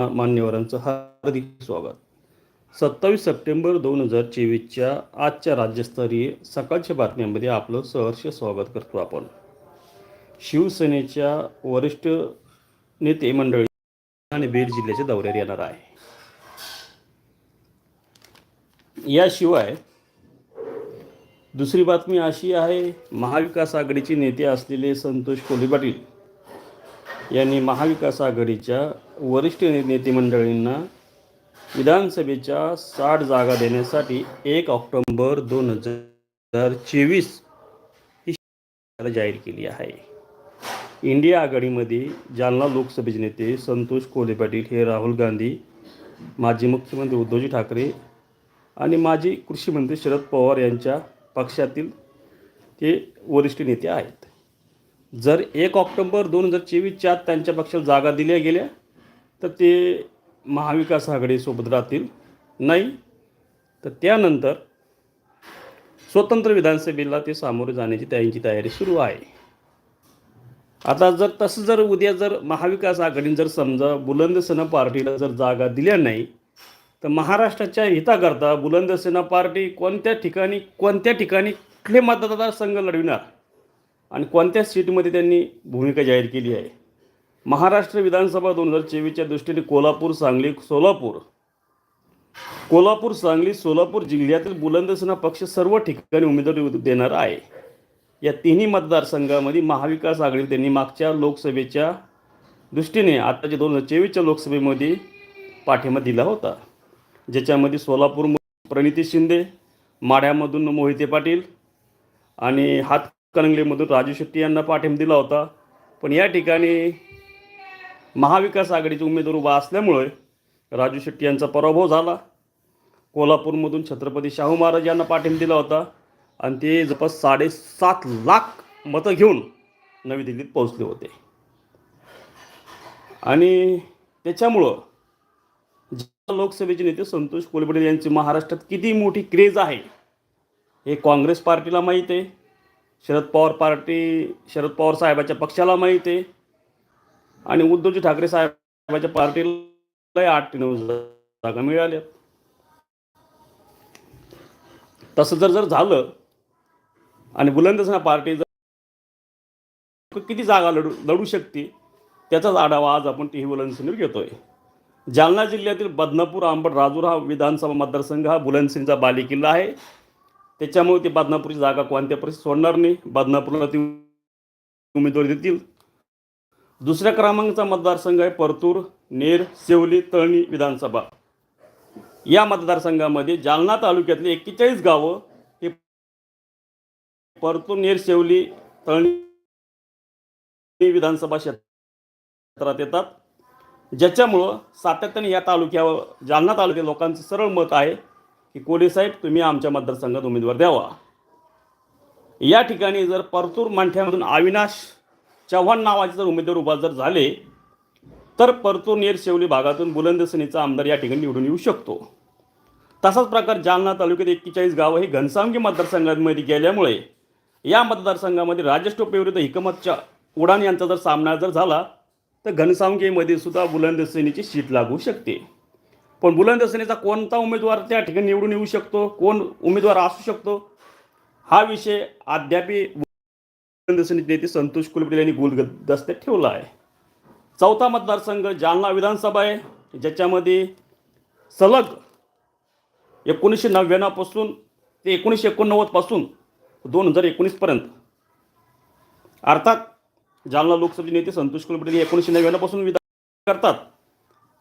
मान्यवरांचं हार्दिक स्वागत. सत्तावीस सप्टेंबर दोन हजार चोवीसच्या आजच्या राज्यस्तरीय सकाळच्या बातम्यांमध्ये आपलं सहर्ष स्वागत करतो आपण. शिवसेनेच्या वरिष्ठ नेते मंडळी आणि बीड जिल्ह्याच्या दौऱ्यावर येणार आहे. याशिवाय दुसरी बातमी अशी आहे महाविकास आघाडीचे नेते असलेले संतोष कोल्हे पाटील यांनी महाविकास आघाडीच्या वरिष्ठ ने- नेते मंडळींना विधानसभेच्या साठ जागा देण्यासाठी एक ऑक्टोंबर दोन हजार चोवीस ही जाहीर केली आहे. इंडिया आघाडीमध्ये जालना लोकसभेचे नेते संतोष कोले पाटील हे राहुल गांधी माजी मुख्यमंत्री उद्धवजी ठाकरे आणि माजी कृषी मंत्री शरद पवार यांच्या पक्षातील ते वरिष्ठ नेते आहेत. जर एक ऑक्टोबर दोन हजार चोवीसच्या आत त्यांच्या पक्षाला जागा दिल्या गेल्या तर ते महाविकास आघाडीसोबत राहतील. नाही तर त्यानंतर स्वतंत्र विधानसभेला ते सामोरे जाण्याची त्यांची तयारी सुरू आहे. आता जर तसं जर उद्या जर महाविकास आघाडीने जर समजा बुलंदसेना पार्टीला जर जागा दिल्या नाही तर महाराष्ट्राच्या हिताकरता बुलंदसेना पार्टी कोणत्या ठिकाणी कोणत्या ठिकाणी कुठले मतदारसंघ लढविणार? आणि कोणत्या सीटमध्ये त्यांनी भूमिका जाहीर केली आहे? महाराष्ट्र विधानसभा दोन हजार चोवीसच्या दृष्टीने कोल्हापूर सांगली सोलापूर. कोल्हापूर सांगली सोलापूर जिल्ह्यातील बुलंदसेना पक्ष सर्व ठिकाणी उमेदवारी देणार आहे. या तिन्ही मतदारसंघामध्ये महाविकास आघाडी त्यांनी मागच्या लोकसभेच्या दृष्टीने आताच्या दोन हजार चोवीसच्या लोकसभेमध्ये पाठिंबा दिला होता. ज्याच्यामध्ये सोलापूर प्रणिती शिंदे माढ्यामधून मोहिते पाटील आणि हात हातकणंगलेमधून राजू शेट्टी यांना पाठिंबा दिला होता. पण या ठिकाणी महाविकास आघाडीचे उमेदवार उभा असल्यामुळे राजू शेट्टी यांचा पराभव झाला. कोल्हापूरमधून छत्रपती शाहू महाराज यांना पाठिंबा दिला होता. आणि ते जवळपास साडेसात लाख मतं घेऊन नवी दिल्लीत पोहोचले होते. आणि त्याच्यामुळं ज्या लोकसभेचे नेते संतोष कोलबडे यांची महाराष्ट्रात किती मोठी क्रेज आहे हे काँग्रेस पार्टीला माहीत आहे. शरद पवार पार्टी शरद पवार साहेबाच्या पक्षाला माहीत आहे. आणि उद्धवजी ठाकरे साहेबाच्या पार्टीला आठ ते नऊ जागा मिळाल्या तसं जर जर झालं आणि बुलंदसेना पार्टी जर किती जागा लढू लढू शकते त्याचाच आढावा आज आपण टी व्ही बुलंदसेनेवर घेतोय. जालना जिल्ह्यातील बदनापूर आंबड राजूर हा विधानसभा मतदारसंघ हा बुलंदसेनचा बालेकिल्ला आहे. त्याच्यामुळे ते बदनापूरची जागा कोणत्या परिस्थितीत सोडणार नाही. बदनापूरला ती उमेदवारी देतील. दुसऱ्या क्रमांकाचा मतदारसंघ आहे परतूर नेर सेवली तळणी विधानसभा. या मतदारसंघामध्ये जालना तालुक्यातली एक्केचाळीस गावं हे परतूर नेर सेवली तळणी विधानसभा क्षेत्रात येतात. ज्याच्यामुळं सातत्याने या तालुक्यावर जालना तालुक्यात लोकांचं सरळ मत आहे की कोले साहेब तुम्ही आमच्या मतदारसंघात उमेदवार द्यावा. या ठिकाणी जर परतूर मांठ्यामधून अविनाश चव्हाण नावाचे जर उमेदवार उभा जर झाले तर परतूर नेर शेवली भागातून बुलंदसेनेचा आमदार या ठिकाणी निवडून येऊ शकतो. तसाच प्रकार जालना तालुक्यात एक्केचाळीस गावं हे घनसावंगी मतदारसंघामध्ये गेल्यामुळे या मतदारसंघामध्ये राजेश टोपे विरुद्ध हिकमतच्या उडान यांचा जर सामना जर झाला तर घनसावंगीमध्ये सुद्धा बुलंदसेनेची शीट लागू शकते. पण बुलंदसेनेचा कोणता उमेदवार त्या ठिकाणी निवडून येऊ शकतो? कोण उमेदवार असू शकतो? हा विषय अद्यापी बुलंदसेनेचे नेते संतोष कुलपटेल यांनी गुलदस्त्यात ठेवला आहे. चौथा मतदारसंघ जालना विधानसभा आहे. ज्याच्यामध्ये सलग एकोणीसशे नव्याण्णवपासून ते एकोणीसशे एकोणनव्वदपासून दोन हजार एकोणीसपर्यंत अर्थात जालना लोकसभेचे नेते संतोष कुलकर्णी एकोणीसशे नव्याण्णवपासून विधान करतात.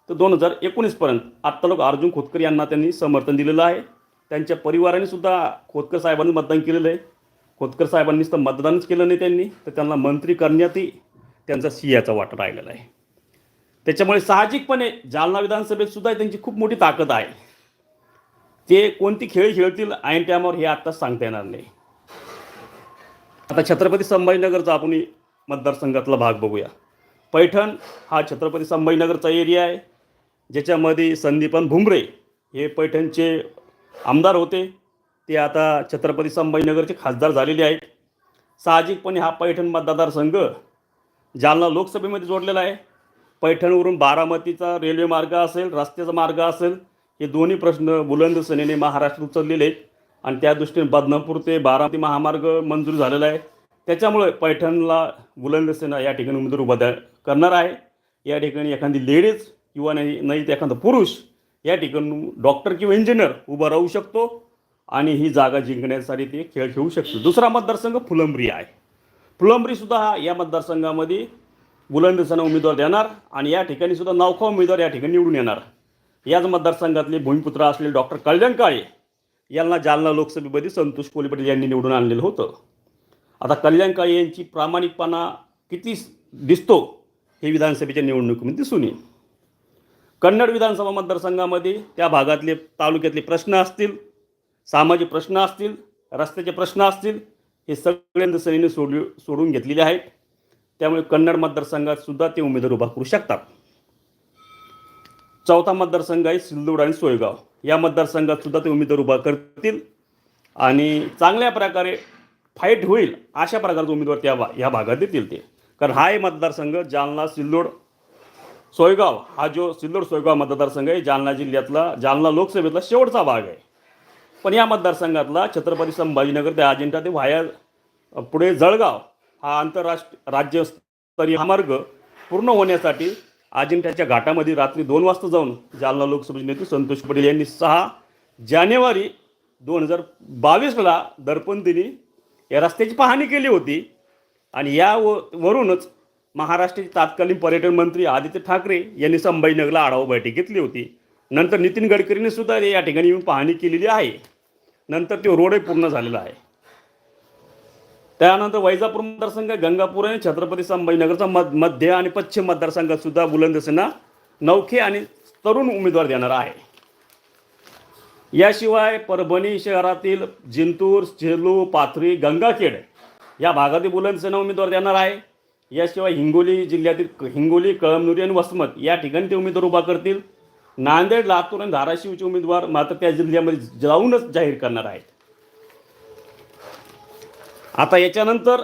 तर दोन हजार एकोणीसपर्यंत आत्ता लोक अर्जुन खोतकर यांना त्यांनी समर्थन दिलेलं आहे. त्यांच्या परिवाराने सुद्धा खोतकर साहेबांनी मतदान केलेलं आहे. खोतकर साहेबांनीच तर मतदानच केलं नाही त्यांनी तर त्यांना मंत्री करण्यातही त्यांचा सियाचा वाटा राहिलेला आहे. त्याच्यामुळे साहजिकपणे जालना विधानसभेत सुद्धा त्यांची खूप मोठी ताकद आहे. ते कोणती खेळ खेळतील ऐन टायमावर हे आत्ताच सांगता येणार नाही. आता छत्रपती संभाजीनगरचा आपण मतदारसंघातला भाग बघूया. पैठण हा छत्रपती संभाजीनगरचा एरिया आहे. ज्याच्यामध्ये संदीपन भुमरे हे पैठणचे आमदार होते. ते आता छत्रपती संभाजीनगरचे खासदार झालेले आहेत. साहजिकपणे हा पैठण मतदारसंघ जालना लोकसभेमध्ये जोडलेला आहे. पैठणवरून बारामतीचा रेल्वे मार्ग असेल रस्त्याचा मार्ग असेल हे दोन्ही प्रश्न बुलंद सेनेने महाराष्ट्रात उचललेले आहेत. आणि त्या दृष्टीने बदनापूर ते बारामती महामार्ग मंजूर झालेला आहे. त्याच्यामुळे पैठणला बुलंद सेना या ठिकाणी उमेदवार उभा द्या- करणार आहे. या ठिकाणी एखादी लेडीज किंवा नाही नाही तर एखादा पुरुष या ठिकाणी डॉक्टर किंवा इंजिनियर उभा राहू शकतो आणि ही जागा जिंकण्यासाठी ते खेळ खेळू शकतो. दुसरा मतदारसंघ फुलंब्री आहे. फुलंब्रीसुद्धा हा या मतदारसंघामध्ये बुलंद उमेदवार देणार आणि या ठिकाणी सुद्धा नौखा उमेदवार या ठिकाणी निवडून येणार. याच मतदारसंघातले भूमिपुत्र असलेले डॉक्टर कल्याण काळे यांना जालना लोकसभेमध्ये संतोष कोली पाटील यांनी निवडून आणलेलं होतं. आता कल्याण काळे यांची प्रामाणिकपणा किती दिसतो हे विधानसभेच्या निवडणुकीमध्ये दिसून येईल कन्नड विधानसभा मतदारसंघामध्ये त्या भागातले तालुक्यातले प्रश्न असतील सामाजिक प्रश्न असतील रस्त्याचे प्रश्न असतील हे सगळे सेनेने सोडले सोडून घेतलेले आहेत. त्यामुळे कन्नड मतदारसंघात सुद्धा ते उमेदवार उभा करू शकतात. चौथा मतदारसंघ आहे सिल्लोड आणि सोयगाव. या मतदारसंघात सुद्धा ते उमेदवार उभा करतील आणि चांगल्या प्रकारे फाईट होईल अशा प्रकारचे उमेदवार त्या भा या भागात देतील ते. कारण हा आहे मतदारसंघ जालना सिल्लोड सोयगाव हा जो सिल्लोड सोयगाव मतदारसंघ आहे जालना जिल्ह्यातला जालना लोकसभेतला शेवटचा भाग आहे. पण या मतदारसंघातला छत्रपती संभाजीनगर ते अजिंठा ते व्हाया पुढे जळगाव हा आंतरराष्ट्रीय राज्यस्तरीय हा मार्ग पूर्ण होण्यासाठी अजिंठ्याच्या घाटामध्ये रात्री दोन वाजता जाऊन जालना लोकसभेचे नेते संतोष पटेल यांनी सहा जानेवारी दोन हजार बावीसला दर्पण दिनी या रस्त्याची पाहणी केली होती. आणि या व वरूनच महाराष्ट्राचे तात्कालीन पर्यटन मंत्री आदित्य ठाकरे यांनी संभाजीनगरला आढावा बैठक घेतली होती. नंतर नितीन गडकरींनी सुद्धा या ठिकाणी येऊन पाहणी केलेली आहे. नंतर तो रोडही पूर्ण झालेला आहे. त्यानंतर वैजापूर मतदारसंघ गंगापूर आणि छत्रपती संभाजीनगरचा मध मध्य आणि पश्चिम मतदारसंघात सुद्धा बुलंद नौखे आणि तरुण उमेदवार देणार आहे. याशिवाय परभणी शहरातील जिंतूर सेलू पाथरी गंगाखेड या भागातील बुलंदसेना उमेदवार देणार आहे. याशिवाय हिंगोली जिल्ह्यातील हिंगोली कळमनुरी आणि वसमत या ठिकाणी ते उमेदवार उभा करतील. नांदेड लातूर आणि धाराशिवचे उमेदवार मात्र त्या जिल्ह्यामध्ये जाऊनच जाहीर करणार आहेत. आता याच्यानंतर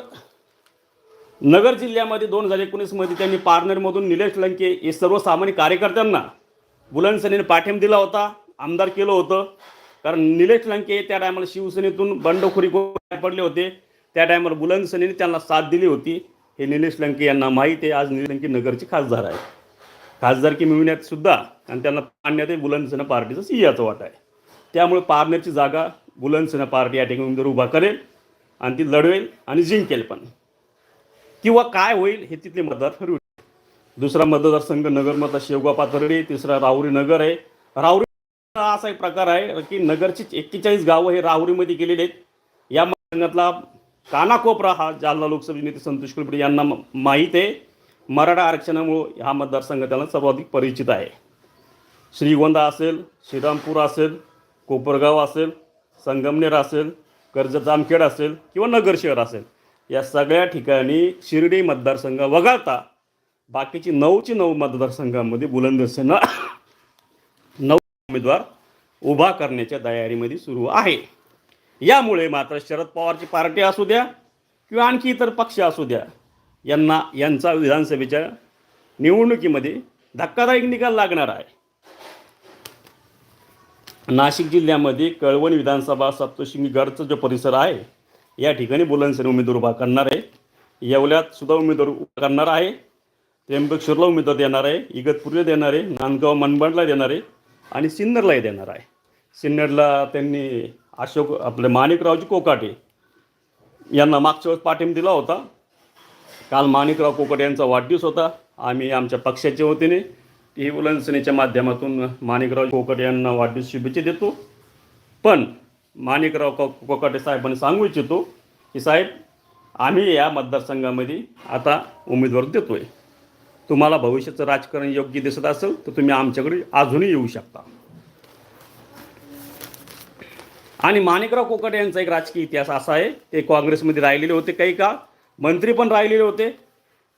नगर जिल्ह्यामध्ये दोन हजार एकोणीसमध्ये त्यांनी पारनेरमधून निलेश लंके हे सर्वसामान्य कार्यकर्त्यांना बुलंद सेनेने पाठिंबा दिला होता आमदार केलं होतं. कारण निलेश लंके त्या टायमाला शिवसेनेतून बंडखोरी पडले होते. त्या टायमाला बुलंद सेनेने त्यांना साथ दिली होती. हे निलेश लंके यांना माहीत आहे. आज निलेश लंके नगरचे खासदार आहे खासदारकी मिळवण्यात सुद्धा आणि त्यांना पाडण्यात बुलंद सेना पार्टीचा सिंहाचा वाटा आहे. त्यामुळे पारनेरची जागा बुलंद सेना पार्टी या ठिकाणी उमेदवार उभा करेल आणि ती लढवेल आणि जिंकेल पण. किंवा काय होईल हे तिथले मतदार ठरवू दुसरा मतदारसंघ नगरमधला शेवगा पाथर्डी तिसरा राहुरी नगर आहे. राहुरी हा असा एक प्रकार आहे की नगरची एक्केचाळीस गावं हे राहुरीमध्ये गेलेले आहेत. या मतदारसंघातला कानाकोपरा हा जालना लोकसभे नेते संतोष कुलपडे यांना माहीत आहे. मराठा आरक्षणामुळं हा मतदारसंघ त्यांना सर्वाधिक परिचित आहे. श्रीगोंदा असेल श्रीरामपूर असेल कोपरगाव असेल संगमनेर असेल कर्जत जामखेड असेल किंवा नगर शहर असेल या सगळ्या ठिकाणी शिर्डी मतदारसंघ वगळता बाकीची नऊची नऊ मतदारसंघामध्ये बुलंद सेना नऊ उमेदवार उभा करण्याच्या तयारीमध्ये सुरू आहे. यामुळे मात्र शरद पवारची पार्टी असू द्या किंवा आणखी इतर पक्ष असू द्या यांना यांचा विधानसभेच्या निवडणुकीमध्ये धक्कादायक निकाल लागणार आहे. नाशिक जिल्ह्यामध्ये कळवण विधानसभा सप्तशिंगीगडचा जो परिसर आहे या ठिकाणी बुलंदसेने उमेदवार उभा करणार आहे. येवल्यात सुद्धा उमेदवार उभा करणार आहे. त्र्यंबकेश्वरला उमेदवार देणार आहे. इगतपुरीला देणार आहे. नांदगाव मनमाडला देणार आहे. आणि सिन्नरलाही देणार आहे. सिन्नरला त्यांनी अशोक आपले माणिकरावजी कोकाटे यांना मागच्या वेळेस पाठिंबा दिला होता. काल माणिकराव कोकाटे यांचा वाढदिवस होता. आम्ही आमच्या पक्षाच्या वतीने टी व्ही सेनेच्या माध्यमातून माणिकराव कोकट यांना वाढदिवस शुभेच्छा देतो. पण माणिकराव को कोकाटे साहेबांनी सांगू इच्छितो की साहेब आम्ही या मतदारसंघामध्ये आता उमेदवार देतोय. तुम्हाला भविष्याचं राजकारण योग्य दिसत असेल तर तुम्ही आमच्याकडे अजूनही येऊ शकता. आणि माणिकराव कोकट यांचा एक राजकीय इतिहास असा आहे ते काँग्रेसमध्ये राहिलेले होते काही काळ मंत्री पण राहिलेले होते.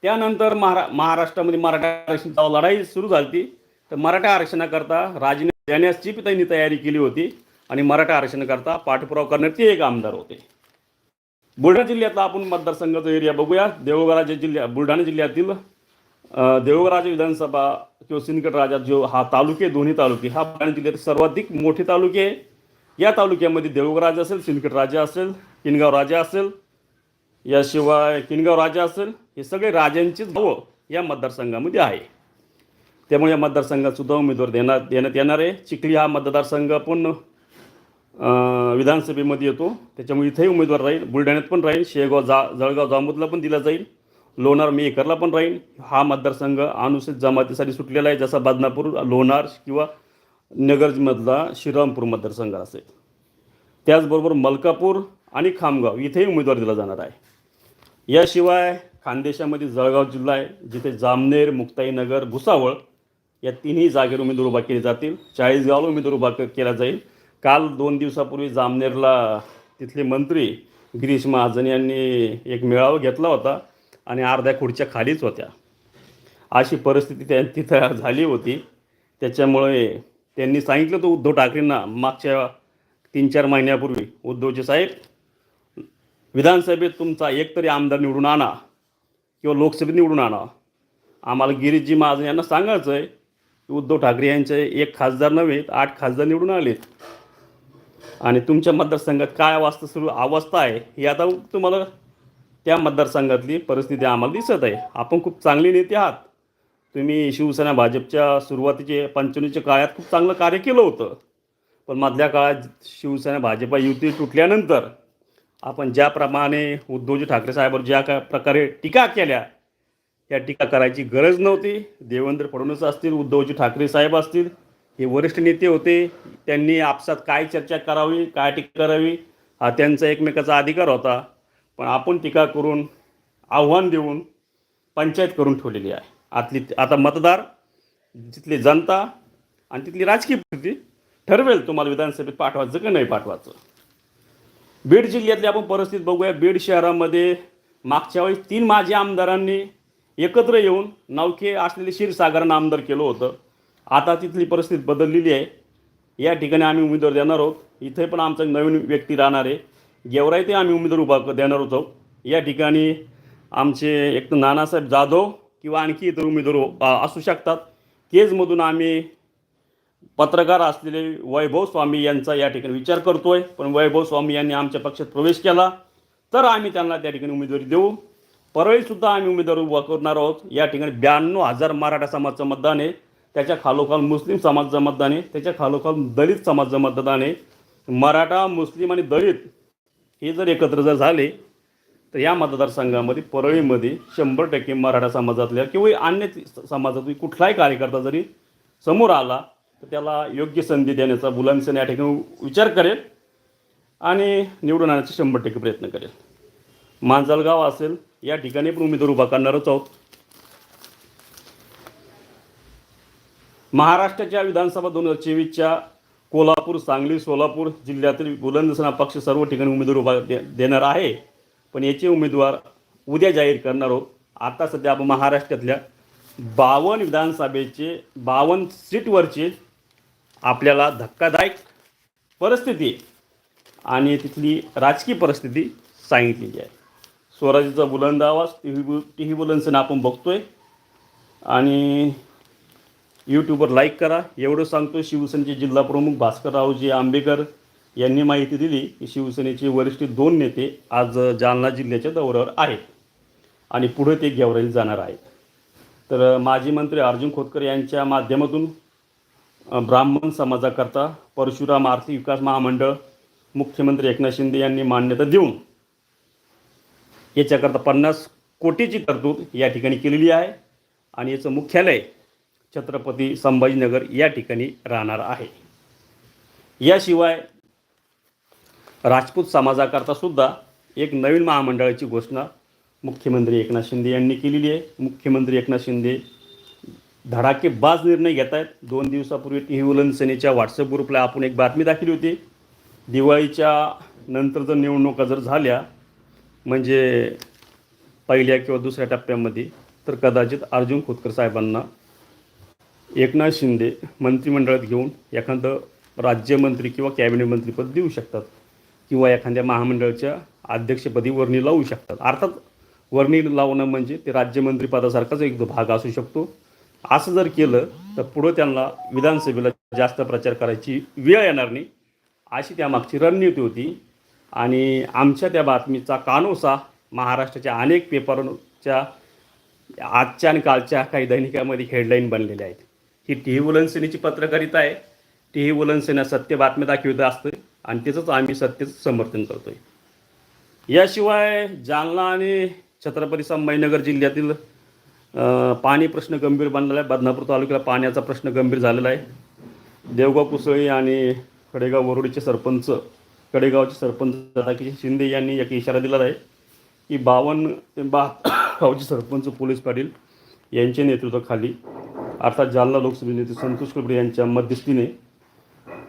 त्यानंतर महारा महाराष्ट्रामध्ये मराठा आरक्षणाची लढाई सुरू झाली तर मराठा आरक्षणाकरता राजीनामा देण्याची त्यांनी तयारी केली होती आणि मराठा आरक्षणाकरता पाठपुरावा करण्यात ते एक आमदार होते. बुलढाणा जिल्ह्यातला आपण मतदारसंघाचा एरिया बघूया. देवगडच्या जिल्ह्या बुलढाणा जिल्ह्यातील अ, विधानसभा किंवा सिंदखेड राजा जो हा तालुके दोन्ही तालुके हा बुलढाणा जिल्ह्यात सर्वाधिक मोठे तालुके आहे. या तालुक्यामध्ये देऊळगाव राजा असेल सिंदखेड राजा असेल किनगाव राजा असेल याशिवाय किनगाव राजा असेल हे सगळे राजांचीच भावं या मतदारसंघामध्ये आहे. त्यामुळे या मतदारसंघातसुद्धा उमेदवार देण्यात देण्यात येणार आहे. चिखली हा मतदारसंघ पण विधानसभेमध्ये येतो. त्याच्यामुळे इथेही उमेदवार राहील बुलढाण्यात पण राहील शेगाव जा जळगाव जामोदला पण दिला जाईल लोणार मेकरला पण राहील. हा मतदारसंघ अनुसूचित जमातीसाठी सुटलेला आहे. जसा बदनापूर लोणार किंवा नगरमधला श्रीरामपूर मतदारसंघ असेल. त्याचबरोबर मलकापूर आणि खामगाव इथेही उमेदवार दिला जाणार आहे. याशिवाय खानदेशामध्ये जळगाव जिल्हा आहे जिथे जामनेर मुक्ताईनगर भुसावळ या तिन्ही जागेवर उमेदवार उभा केले जातील. चाळीसगावला उमेदवार उभा केला जाईल. काल दोन दिवसापूर्वी जामनेरला तिथले मंत्री गिरीश महाजन यांनी एक मेळावा घेतला होता आणि अर्ध्या खुर्च्या खालीच होत्या. अशी परिस्थिती त्या तिथं झाली होती. त्याच्यामुळे त्यांनी सांगितलं होतं उद्धव ठाकरेंना मागच्या तीन चार महिन्यापूर्वी. उद्धवजी साहेब विधानसभेत तुमचा एकतरी आमदार निवडून आणा किंवा लोकसभेत निवडून आणा. आम्हाला गिरीशजी महाजन यांना सांगायचं आहे की उद्धव ठाकरे यांचे एक खासदार नव्हे आठ खासदार निवडून आलेत. आणि तुमच्या मतदारसंघात काय अवस्था सुरू अवस्था आहे ही आता तुम्हाला त्या मतदारसंघातली परिस्थिती आम्हाला दिसत आहे. आपण खूप चांगले नेते आहात. तुम्ही शिवसेना भाजपच्या सुरुवातीचे पंचवणीच्या काळात खूप चांगलं कार्य केलं होतं. पण मधल्या काळात शिवसेना भाजप युती तुटल्यानंतर आपण ज्याप्रमाणे उद्धवजी ठाकरे साहेबांवर ज्या का प्रकारे टीका केल्या या टीका करायची गरज नव्हती. देवेंद्र फडणवीस असतील उद्धवजी ठाकरे साहेब असतील हे वरिष्ठ नेते होते. त्यांनी आपसात काय चर्चा करावी काय टीका करावी हा त्यांचा एकमेकाचा अधिकार होता. पण आपण टीका करून आव्हान देऊन पंचायत करून ठेवलेली आहे. आतली आता मतदार तिथली जनता आणि तिथली राजकीय परिस्थिती ठरवेल तुम्हाला विधानसभेत पाठवायचं की नाही पाठवायचं. बीड जिल्ह्यातली आपण परिस्थिती बघूया. बीड शहरामध्ये मागच्या वेळेस तीन माजी आमदारांनी एकत्र येऊन नौके असलेले क्षीरसागरांना आमदार केलं होतं. आता तिथली परिस्थिती बदललेली आहे. या ठिकाणी आम्ही उमेदवार देणार आहोत. इथे पण आमचा एक नवीन व्यक्ती राहणार आहे. गेवराई ते आम्ही उमेदवार उभा देणार आहोत या ठिकाणी आमचे एक तर नानासाहेब जाधव किंवा आणखी इतर उमेदवार असू शकतात. केजमधून आम्ही पत्रकार असलेले वैभव स्वामी यांचा या ठिकाणी विचार करतो आहे पण वैभव स्वामी यांनी आमच्या पक्षात प्रवेश केला. तर आम्ही त्यांना त्या ठिकाणी उमेदवारी देऊ. परळीसुद्धा आम्ही उमेदवार उभा करणार आहोत. या ठिकाणी ब्याण्णव हजार मराठा समाजाचं मतदान आहे. त्याच्या खालोखाल मुस्लिम समाजाचं मतदान आहे. त्याच्या खालोखाल दलित समाजाचं मतदान आहे. मराठा मुस्लिम आणि दलित हे जर एकत्र जर झाले तर या मतदारसंघामध्ये परळीमध्ये शंभर टक्के मराठा समाजातल्या किंवा अन्य समाजातील कुठलाही कार्यकर्ता जरी समोर आला तर त्याला योग्य संधी देण्याचा बुलंदसेन या ठिकाणी विचार करेल आणि निवडून आणण्याचा शंभर टक्के प्रयत्न करेल. मांजलगाव असेल या ठिकाणी पण उमेदवार उभा करणारच आहोत. महाराष्ट्राच्या विधानसभा दोन हजार चोवीसच्या कोल्हापूर सांगली सोलापूर जिल्ह्यातील बुलंदसेना पक्ष सर्व ठिकाणी उमेदवार उभा दे देणार आहे. पण याचे उमेदवार उद्या जाहीर करणार आहोत. आता सध्या आपण महाराष्ट्रातल्या बावन्न विधानसभेचे बावन्न सीटवरचे आपल्याला धक्कादायक परिस्थिती आणि तिथली राजकीय परिस्थिती सांगितलेली आहे. स्वराज्याचा बुलंद आवाज टी व्ही टी व्ही बुलंदसनं आपण बघतो आहे आणि यूट्यूबवर लाईक करा. एवढं सांगतो शिवसेनेचे जिल्हाप्रमुख भास्कररावजी आंबेकर यांनी माहिती दिली की शिवसेनेचे वरिष्ठ दोन नेते आज जालना जिल्ह्याच्या दौऱ्यावर आहेत आणि पुढे ते गेवराईला जाणार आहेत. तर माजी मंत्री अर्जुन खोतकर यांच्या माध्यमातून ब्राह्मण समाजाकरता परशुराम आर्थिक विकास महामंडळ मुख्यमंत्री एकनाथ शिंदे यांनी मान्यता देऊन याच्याकरता पन्नास कोटीची तरतूद या ठिकाणी केलेली आहे आणि याचं मुख्यालय छत्रपती संभाजीनगर या ठिकाणी राहणार आहे. याशिवाय राजपूत समाजाकरता सुद्धा एक नवीन महामंडळाची घोषणा मुख्यमंत्री एकनाथ शिंदे यांनी केलेली आहे. मुख्यमंत्री एकनाथ शिंदे धडाकेबाज निर्णय घेत आहेत. दोन दिवसापूर्वी टी व्ही सेनेच्या व्हॉट्सअप ग्रुपला आपण एक बातमी दाखवली होती. दिवाळीच्या नंतर जर निवडणुका जर झाल्या म्हणजे पहिल्या किंवा दुसऱ्या टप्प्यामध्ये तर कदाचित अर्जुन खोतकर साहेबांना एकनाथ शिंदे मंत्रिमंडळात घेऊन एखादं राज्यमंत्री किंवा कॅबिनेट मंत्रीपद देऊ शकतात. किंवा एखाद्या महामंडळाच्या अध्यक्षपदी वर्णी लावू शकतात. अर्थात वर्णी लावणं म्हणजे ते राज्यमंत्रीपदासारखाच एक भाग असू शकतो. असं जर केलं तर पुढं त्यांना विधानसभेला जास्त प्रचार करायची वेळ येणार नाही. अशी त्यामागची रणनीती होती. आणि आमच्या त्या बातमीचा कानोसा महाराष्ट्राच्या अनेक पेपरच्या आजच्या आणि कालच्या काही दैनिकामध्ये हेडलाईन बनलेल्या आहेत. ही टी व्ही वलनसेनेची पत्रकारिता आहे. टी व्ही वलनसेना सत्य बातम्या दाखवित असतं. आणि त्याचंच आम्ही सत्यचं समर्थन करतो आहे याशिवाय जालना आणि छत्रपती संभाजीनगर जिल्ह्यातील पाणी प्रश्न गंभीर बनलेला आहे. बदनापूर तालुक्याला पाण्याचा प्रश्न गंभीर झालेला आहे. देवगाव कुसळी आणि कडेगाव वरुडीचे सरपंच कडेगावचे सरपंच दादाकी शिंदे यांनी एक इशारा दिलेला आहे की बावन्न बावचे बा गावचे सरपंच पोलीस पाटील यांच्या नेतृत्वाखाली अर्थात जालना लोकसभा नेते संतोष कुलकर्णी यांच्या मध्यस्थीने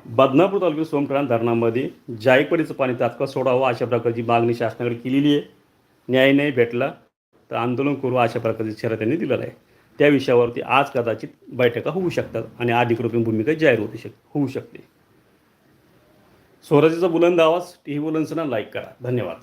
बदनापूर तालुक्यात सोमठाणा धरणामध्ये जायकवाडीचं पाणी तात्काळ सोडावं अशा प्रकारची मागणी शासनाकडे केलेली आहे. न्याय नाही भेटला तर आंदोलन करू अशा प्रकारचा इशारा त्यांनी दिलेला आहे. त्या विषयावरती आज कदाचित बैठका होऊ शकतात आणि अधिकृत भूमिका जाहीर होऊ शक होऊ शकते. स्वराज्याचा बुलंद आवाज टी व्ही बुलंदसना लाईक करा. धन्यवाद.